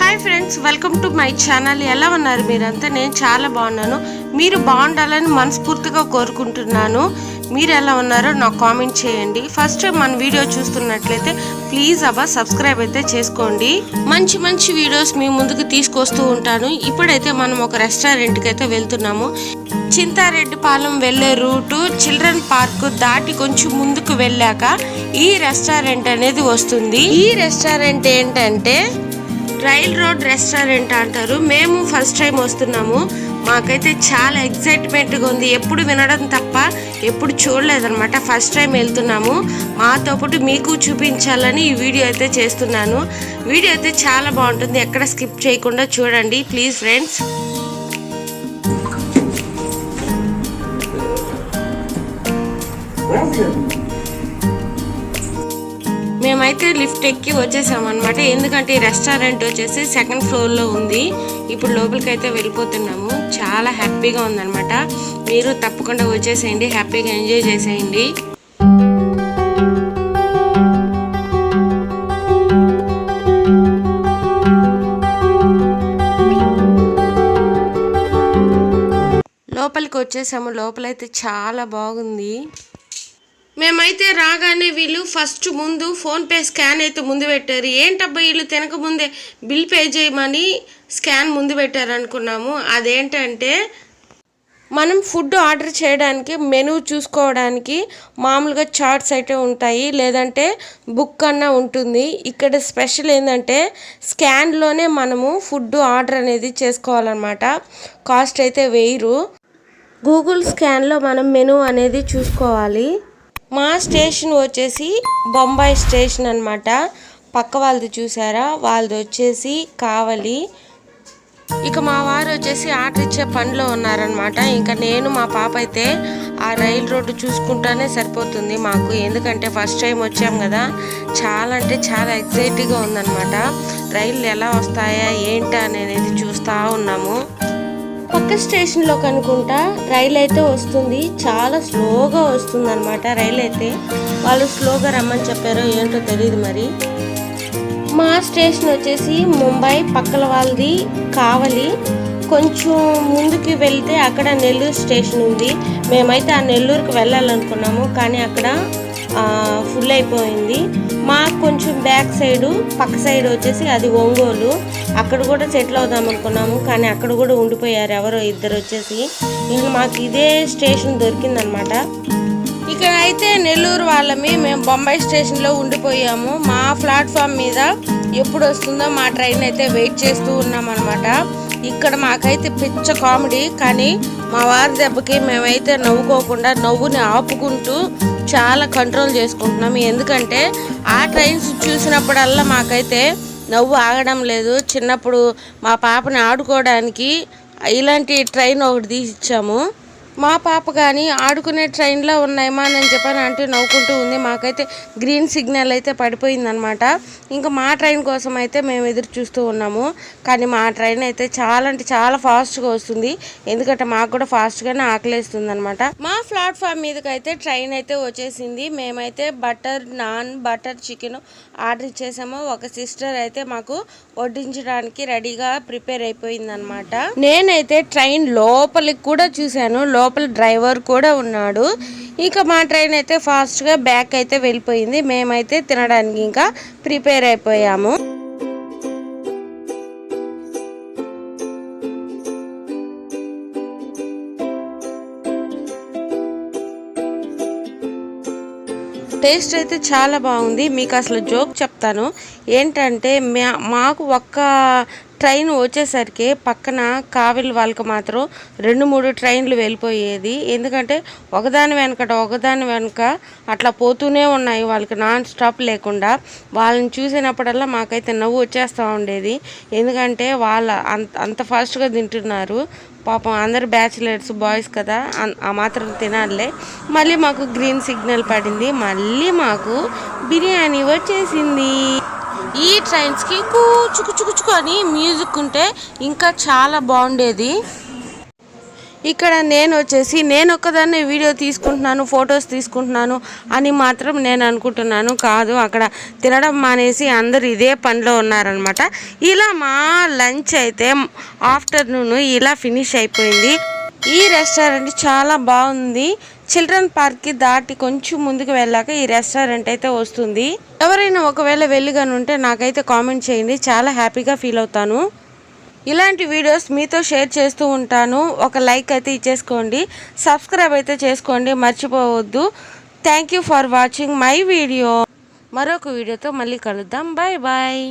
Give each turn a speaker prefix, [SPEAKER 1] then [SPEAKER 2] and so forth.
[SPEAKER 1] Hi friends welcome to my channel ఎలా ఉన్నారు మీరంతా? నేను చాలా బాగున్నాను. మీరు బాగుండాలని మనస్ఫూర్తిగా కోరుకుంటున్నాను. మీరు ఎలా ఉన్నారో నాకు కామెంట్ చేయండి. ఫస్ట్ మన వీడియో చూస్తున్నట్లయితే ప్లీజ్ అబ్బా సబ్స్క్రైబ్ అయితే చేసుకోండి. మంచి మంచి వీడియోస్ మీ ముందుకు తీసుకొస్తూ ఉంటాను. ఇప్పుడైతే మనం ఒక రెస్టారెంట్కి అయితే వెళ్తున్నాము. చింతారెడ్డిపాలెం వెళ్ళే రూటు చిల్డ్రన్ పార్క్ దాటి కొంచెం ముందుకు వెళ్ళాక ఈ రెస్టారెంట్ అనేది వస్తుంది. ఈ రెస్టారెంట్ ఏంటంటే? రైల్ రోడ్ రెస్టారెంట్ అంటారు. మేము ఫస్ట్ టైం వస్తున్నాము. మాకైతే చాలా ఎక్సైట్మెంట్గా ఉంది. ఎప్పుడు వినడం తప్ప ఎప్పుడు చూడలేదన్నమాట. ఫస్ట్ టైం వెళ్తున్నాము. మాతో పాటు మీకు చూపించాలని ఈ వీడియో అయితే చేస్తున్నాను. వీడియో అయితే చాలా బాగుంటుంది. ఎక్కడ స్కిప్ చేయకుండా చూడండి. Please friends. మేమైతే లిఫ్ట్ ఎక్కి వచ్చేసామన్నమాట. అనమాట ఎందుకంటే ఈ రెస్టారెంట్ వచ్చేసి సెకండ్ ఫ్లోర్లో ఉంది. ఇప్పుడు లోపలికి అయితే వెళ్ళిపోతున్నాము. చాలా హ్యాపీగా ఉందన్నమాట. మీరు తప్పకుండా వచ్చేసేయండి. హ్యాపీగా ఎంజాయ్ చేసేయండి. లోపలికి వచ్చేసాము. లోపలైతే చాలా బాగుంది. మేమైతే రాగానే వీళ్ళు ఫస్ట్ ముందు ఫోన్పే స్కాన్ అయితే ముందు పెట్టారు. ఏంటబ్బా వీళ్ళు తినక ముందే బిల్ పే చేయమని స్కాన్ ముందు పెట్టారు అనుకున్నాము అదేంటంటే మనం ఫుడ్ ఆర్డర్ చేయడానికి మెనూ చూసుకోవడానికి మామూలుగా చార్ట్స్ అయితే ఉంటాయి. లేదంటే బుక్ అన్నా ఉంటుంది. ఇక్కడ స్పెషల్ ఏంటంటే స్కాన్లోనే మనము ఫుడ్ ఆర్డర్ అనేది చేసుకోవాలన్నమాట. కాస్ట్ అయితే వేయరు. గూగుల్ స్కాన్లో మనం మెనూ అనేది చూసుకోవాలి. మా స్టేషన్ వచ్చేసి బొంబాయి స్టేషన్ అనమాట పక్క వాళ్ళది చూసారా? వాళ్ళది వచ్చేసి కావలి. ఇక మా వారు వచ్చేసి ఆర్డర్ ఇచ్చే పనిలో ఉన్నారనమాట ఇంకా నేను మా పాప అయితే ఆ రైలు రోడ్డు చూసుకుంటానే సరిపోతుంది మాకు. ఎందుకంటే ఫస్ట్ టైం వచ్చాం కదా. చాలా అంటే చాలా ఎగ్జైటింగ్గా ఉందన్నమాట. రైళ్ళు ఎలా వస్తాయా ఏంటా అనేది చూస్తూ ఉన్నాము. పక్క స్టేషన్లో కనుకుంటా రైలు అయితే వస్తుంది. చాలా స్లోగా వస్తుంది అనమాట రైలు అయితే. వాళ్ళు స్లోగా రమ్మని చెప్పారో ఏంటో తెలియదు మరి. మా స్టేషన్ వచ్చేసి ముంబై పక్కల వాళ్ళది కావలి. కొంచెం ముందుకు వెళ్తే అక్కడ నెల్లూరు స్టేషన్ ఉంది. మేమైతే ఆ నెల్లూరుకి వెళ్ళాలనుకున్నాము కానీ అక్కడ ఫుల్ అయిపోయింది. మాకు కొంచెం బ్యాక్ సైడు పక్క సైడ్ వచ్చేసి అది ఒంగోలు. అక్కడ కూడా సెటిల్ అవుదాం అనుకున్నాము కానీ అక్కడ కూడా ఉండిపోయారు ఎవరో ఇద్దరు వచ్చేసి. ఇంకా మాకు ఇదే స్టేషన్ దొరికిందనమాట. ఇక్కడ అయితే నెల్లూరు వాళ్ళమి మేము బొంబాయి స్టేషన్లో ఉండిపోయాము. మా ప్లాట్ఫామ్ మీద ఎప్పుడు వస్తుందో మా ట్రైన్ అయితే వెయిట్ చేస్తూ ఉన్నాం అనమాట ఇక్కడ మాకైతే పిచ్చ కామెడీ కానీ మా వారి దెబ్బకి మేమైతే నవ్వుకోకుండా నవ్వుని ఆపుకుంటూ చాలా కంట్రోల్ చేసుకుంటున్నాం. ఎందుకంటే ఆ ట్రైన్స్ చూసినప్పుడల్లా మాకైతే నవ్వు ఆగడం లేదు. చిన్నప్పుడు మా పాపని ఆడుకోవడానికి ఇలాంటి ట్రైన్ ఒకటి తీసి ఇచ్చాము మా పాప కానీ ఆడుకునే ట్రైన్లో ఉన్నాయమ్మా అని చెప్పాను అంటూ నవ్వుకుంటూ ఉంది. మాకైతే గ్రీన్ సిగ్నల్ అయితే పడిపోయిందనమాట ఇంకా మా ట్రైన్ కోసం అయితే మేము ఎదురు చూస్తూ ఉన్నాము. కానీ మా ట్రైన్ అయితే చాలా అంటే చాలా ఫాస్ట్గా వస్తుంది. ఎందుకంటే మాకు కూడా ఫాస్ట్గానే ఆకలేస్తుంది అనమాట మా ప్లాట్ఫామ్ మీదకి అయితే ట్రైన్ అయితే వచ్చేసింది. మేమైతే butter naan butter chicken order ఇచ్చేసాము. ఒక సిస్టర్ అయితే మాకు వడ్డించడానికి రెడీగా ప్రిపేర్ అయిపోయింది అనమాట నేనైతే ట్రైన్ లోపలికి కూడా చూశాను. లోపల డ్రైవర్ కూడా ఉన్నాడు. ఇంకా మా ట్రైన్ అయితే ఫాస్ట్గా బ్యాక్ అయితే వెళ్ళిపోయింది. మేమైతే తినడానికి ఇంకా ప్రిపేర్ అయిపోయాము. టేస్ట్ అయితే చాలా బాగుంది. మీకు అసలు జోక్ చెప్తాను. ఏంటంటే మా- మాకు ఒక్క ట్రైన్ వచ్చేసరికి పక్కన కావిలి వాళ్ళకి మాత్రం రెండు మూడు ట్రైన్లు వెళ్ళిపోయేది. ఎందుకంటే ఒకదాని వెనకట ఒకదాని వెనక అట్లా పోతూనే ఉన్నాయి వాళ్ళకి నాన్ స్టాప్ లేకుండా. వాళ్ళని చూసినప్పుడల్లా మాకైతే నవ్వు వచ్చేస్తూ ఉండేది. ఎందుకంటే వాళ్ళ అంత అంత ఫాస్ట్గా తింటున్నారు. పాపం అందరు బ్యాచిలర్స్ బాయ్స్ కదా ఆ మాత్రం తినాలే. మళ్ళీ మాకు గ్రీన్ సిగ్నల్ పడింది. మళ్ళీ మాకు బిర్యానీ వచ్చేసింది. ఈ ట్రైన్స్కి కూచుకు చుకుచుకు అని మ్యూజిక్ ఉంటే ఇంకా చాలా బాగుండేది. ఇక్కడ నేను వచ్చేసి నేను ఒక్కదాన్నే వీడియో తీసుకుంటున్నాను ఫొటోస్ తీసుకుంటున్నాను అని మాత్రం నేను అనుకుంటున్నాను కాదు. అక్కడ తినడం మానేసి అందరు ఇదే పనిలో ఉన్నారనమాట ఇలా మా లంచ్ అయితే ఆఫ్టర్నూన్ ఇలా ఫినిష్ అయిపోయింది. ఈ రెస్టారెంట్ చాలా బాగుంది. చిల్డ్రన్ పార్క్కి దాటి కొంచెం ముందుకు వెళ్ళాక ఈ రెస్టారెంట్ అయితే వస్తుంది. ఎవరైనా ఒకవేళ వెళ్ళిగానుంటే నాకైతే కామెంట్ చేయండి. చాలా హ్యాపీగా ఫీల్ అవుతాను. ఇలాంటి వీడియోస్ మీతో షేర్ చేస్తూ ఉంటాను. ఒక లైక్ అయితే ఇచ్చేసుకోండి. సబ్స్క్రైబ్ అయితే చేసుకోండి. మర్చిపోవద్దు. Thank you for watching my video మరొక వీడియోతో మళ్ళీ కలుద్దాం. Bye bye